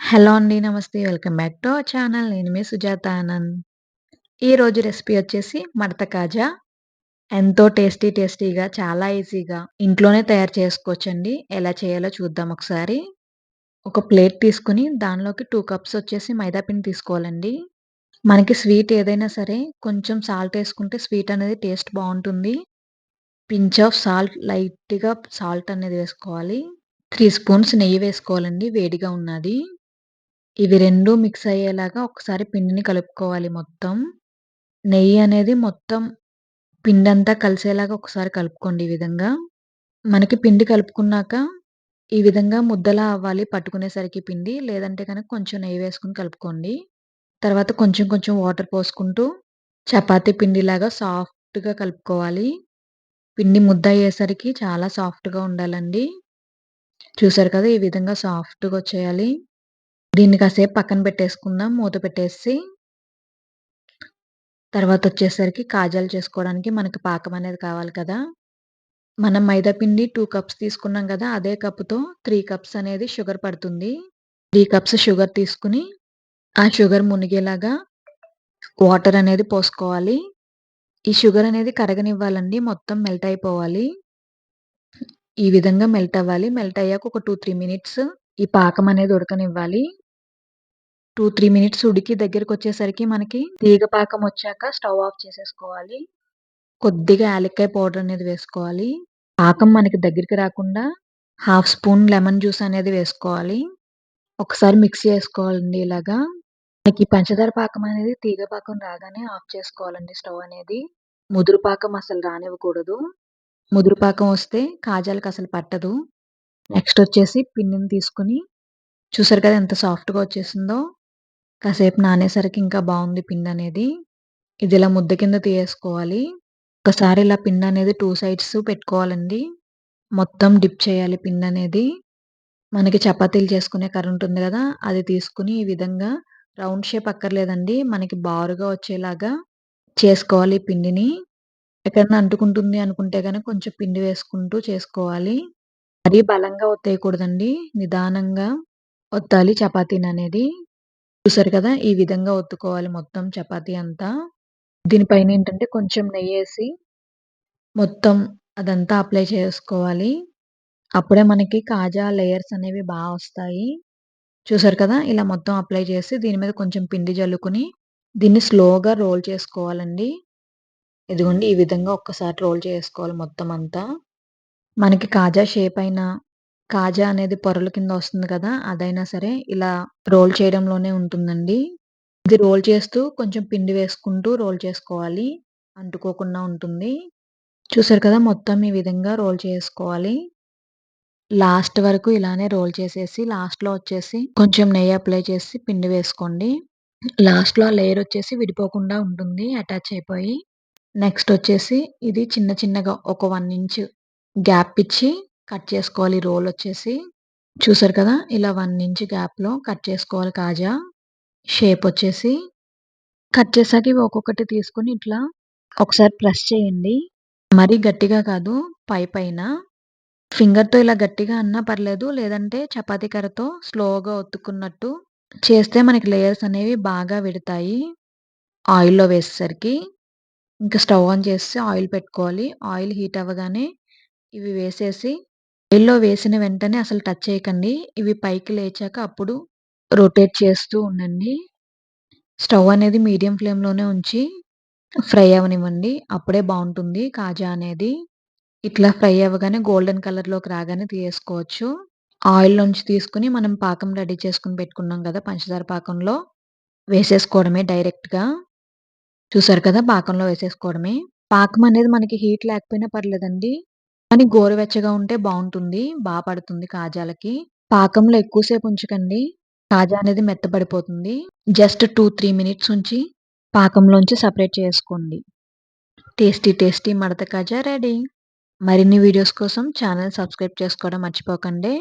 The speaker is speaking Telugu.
హలో అండి. నమస్తే. Welcome back to our channel. నేను మీ సుజాత ఆనంద్. ఈరోజు రెసిపీ వచ్చేసి మడత కాజా. ఎంతో టేస్టీ టేస్టీగా చాలా ఈజీగా ఇంట్లోనే తయారు చేసుకోవచ్చండి. ఎలా చేయాలో చూద్దాం ఒకసారి. ఒక ప్లేట్ తీసుకొని దానిలోకి 2 కప్స్ వచ్చేసి మైదాపిండి తీసుకోవాలండి. మనకి స్వీట్ ఏదైనా సరే కొంచెం సాల్ట్ వేసుకుంటే స్వీట్ అనేది టేస్ట్ బావుంటుంది. పించ్ ఆఫ్ సాల్ట్ లైట్‌గా సాల్ట్ అనేది వేసుకోవాలి. 3 స్పూన్స్ నెయ్యి వేసుకోవాలండి వేడిగా ఉన్నది. ఇవి రెండు మిక్స్ అయ్యేలాగా ఒకసారి పిండిని కలుపుకోవాలి మొత్తం. నెయ్యి అనేది మొత్తం పిండంతా కలిసేలాగా ఒకసారి కలుపుకోండి ఈ విధంగా. మనకి పిండి కలుపుకున్నాక ఈ విధంగా ముద్దలా అవ్వాలి పట్టుకునేసరికి పిండి. లేదంటే గనక కొంచెం నెయ్యి వేసుకొని కలుపుకోండి. తర్వాత కొంచెం కొంచెం వాటర్ పోసుకుంటూ చపాతీ పిండిలాగా సాఫ్ట్‌గా కలుపుకోవాలి. పిండి ముద్ద అయ్యేసరికి చాలా సాఫ్ట్‌గా ఉండాలండి. చూసారు కదా! ఈ విధంగా సాఫ్ట్‌గా వచ్చేయాలి. దీన్ని కాసేపు పక్కన పెట్టేసుకుందాం మూత పెట్టేసి. తర్వాత వచ్చేసరికి కాజాలు చేసుకోవడానికి మనకి పాకం అనేది కావాలి కదా! మనం మైదా పిండి 2 కప్స్ తీసుకున్నాం కదా! అదే కప్తో 3 కప్స్ అనేది షుగర్ పడుతుంది. 3 కప్స్ షుగర్ తీసుకుని ఆ షుగర్ మునిగేలాగా వాటర్ అనేది పోసుకోవాలి. ఈ షుగర్ అనేది కరగనివ్వాలండి. మొత్తం మెల్ట్ అయిపోవాలి. ఈ విధంగా మెల్ట్ అవ్వాలి. మెల్ట్ అయ్యాక ఒక 2, 3 మినిట్స్ ఈ పాకం అనేది ఉడకనివ్వాలి. 2, 3 మినిట్స్ ఉడికి దగ్గరకొచ్చేసరికి మనకి తీగ పాకం వచ్చాక స్టవ్ ఆఫ్ చేసేసుకోవాలి. కొద్దిగా యాలక్కాయ పౌడర్ అనేది వేసుకోవాలి. పాకం మనకి దగ్గరికి రాకుండా హాఫ్ స్పూన్ లెమన్ జ్యూస్ అనేది వేసుకోవాలి. ఒకసారి మిక్స్ చేసుకోవాలండి ఇలాగా. మనకి పంచదార పాకం అనేది తీగ పాకం రాగానే ఆఫ్ చేసుకోవాలండి స్టవ్ అనేది. ముదురు పాకం అసలు రానివ్వకూడదు. ముదురు పాకం వస్తే కాజాలకు అసలు పట్టదు. నెక్స్ట్ వచ్చేసి పిన్నిని తీసుకొని చూసారు కదా ఎంత సాఫ్ట్‌గా వచ్చేసిందో. కాసేపు నానేసరికి ఇంకా బాగుంది పిన్ అనేది ఇది ఇలా ముద్ద కింద తీసేసుకోవాలి. ఒకసారి ఇలా పిన్ అనేది టూ సైడ్స్ పెట్టుకోవాలండి. మొత్తం డిప్ చేయాలి పిన్ అనేది మనకి చపాతీలు చేసుకునే కర్ర ఉంటుంది కదా అది తీసుకుని ఈ విధంగా రౌండ్ షేప్ అక్కర్లేదండి. మనకి బారుగా వచ్చేలాగా చేసుకోవాలి ఈ పిండిని. ఎక్కడన్నా అంటుకుంటుంది అనుకుంటే కనుక కొంచెం పిండి వేసుకుంటూ చేసుకోవాలి. మరీ బలంగా ఒత్తేయకూడదండి. నిదానంగా ఒత్తాలి చపాతీననేది. చూసారు కదా! ఈ విధంగా ఒత్తుకోవాలి మొత్తం చపాతీ అంతా. దీనిపైన ఏంటంటే కొంచెం నెయ్యి వేసి మొత్తం అదంతా అప్లై చేసుకోవాలి. అప్పుడే మనకి కాజా లేయర్స్ అనేవి బాగా వస్తాయి. చూసారు కదా! ఇలా మొత్తం అప్లై చేసి దీని మీద కొంచెం పిండి జల్లుకుని దీన్ని స్లోగా రోల్ చేసుకోవాలండి. ఇదిగోండి ఈ విధంగా ఒక్కసారి రోల్ చేసుకోవాలి మొత్తం అంతా. మనకి కాజా షేప్ అయినా, కాజా అనేది పొరల కింద వస్తుంది కదా! అదైనా సరే ఇలా రోల్ చేయడంలోనే ఉంటుందండి. ఇది రోల్ చేస్తూ కొంచెం పిండి వేసుకుంటూ రోల్ చేసుకోవాలి. అంటుకోకుండా ఉంటుంది. చూసారు కదా! మొత్తం ఈ విధంగా రోల్ చేసుకోవాలి. లాస్ట్ వరకు ఇలానే రోల్ చేసేసి లాస్ట్‌లో వచ్చేసి కొంచెం నెయ్యి అప్లై చేసి పిండి వేసుకోండి. లాస్ట్‌లో ఆ లేయర్ వచ్చేసి విడిపోకుండా ఉంటుంది అటాచ్ అయిపోయి. నెక్స్ట్ వచ్చేసి ఇది చిన్న చిన్నగా ఒక 1 ఇంచ్ గ్యాప్ ఇచ్చి కట్ చేసుకోవాలి రోల్ వచ్చేసి. చూసారు కదా! ఇలా వన్ ఇంచ్ గ్యాప్‌లో కట్ చేసుకోవాలి కాజా. షేప్ వచ్చేసి. కట్ చేసాక ఇవి ఒక్కొక్కటి తీసుకొని ఇట్లా ఒకసారి ప్రెస్ చేయండి. మరీ గట్టిగా కాదు పై పైన. ఫింగర్‌తో ఇలా గట్టిగా అన్నా పర్లేదు. లేదంటే చపాతీ కర్రతో స్లోగా ఒత్తుకున్నట్టు చేస్తే మనకి లేయర్స్ అనేవి బాగా విడతాయి. ఆయిల్‌లో వేసేసరికి. ఇంకా స్టవ్ ఆన్ చేసి ఆయిల్ పెట్టుకోవాలి. ఆయిల్ హీట్ అవ్వగానే ఇవి వేసేసి ఆయిల్‌లో వేసిన వెంటనే అసలు టచ్ చేయకండి. ఇవి పైకి లేచాక అప్పుడు రొటేట్ చేస్తూ ఉండండి. స్టవ్ అనేది మీడియం ఫ్లేమ్‌లోనే ఉంచి ఫ్రై అవ్వనివ్వండి. అప్పుడే బాగుంటుంది కాజా అనేది. ఇట్లా ఫ్రై అవ్వగానే గోల్డెన్ కలర్‌లోకి రాగానే తీసుకోవచ్చు ఆయిల్‌లోంచి తీసుకొని మనం పాకం రెడీ చేసుకుని పెట్టుకున్నాం కదా! పంచదార పాకంలో వేసేసుకోవడమే డైరెక్ట్‌గా. చూసారు కదా! పాకంలో వేసేసుకోవడమే. పాకం అనేది మనకి హీట్ లేకపోయినా పర్లేదండి. కానీ గోరువెచ్చగా ఉంటే బావుంటుంది. బా పడుతుంది కాజాలకి. పాకంలో ఎక్కువ సేపు ఉంచకండి. కాజా అనేది మెత్తబడిపోతుంది. జస్ట్ 2, 3 మినిట్స్ ఉంచి పాకంలోంచి సెపరేట్ చేసుకోండి. టేస్టీ టేస్టీ మడత కాజా రెడీ. మరిన్ని వీడియోస్ కోసం ఛానెల్ సబ్స్క్రైబ్ చేసుకోవడం మర్చిపోకండి.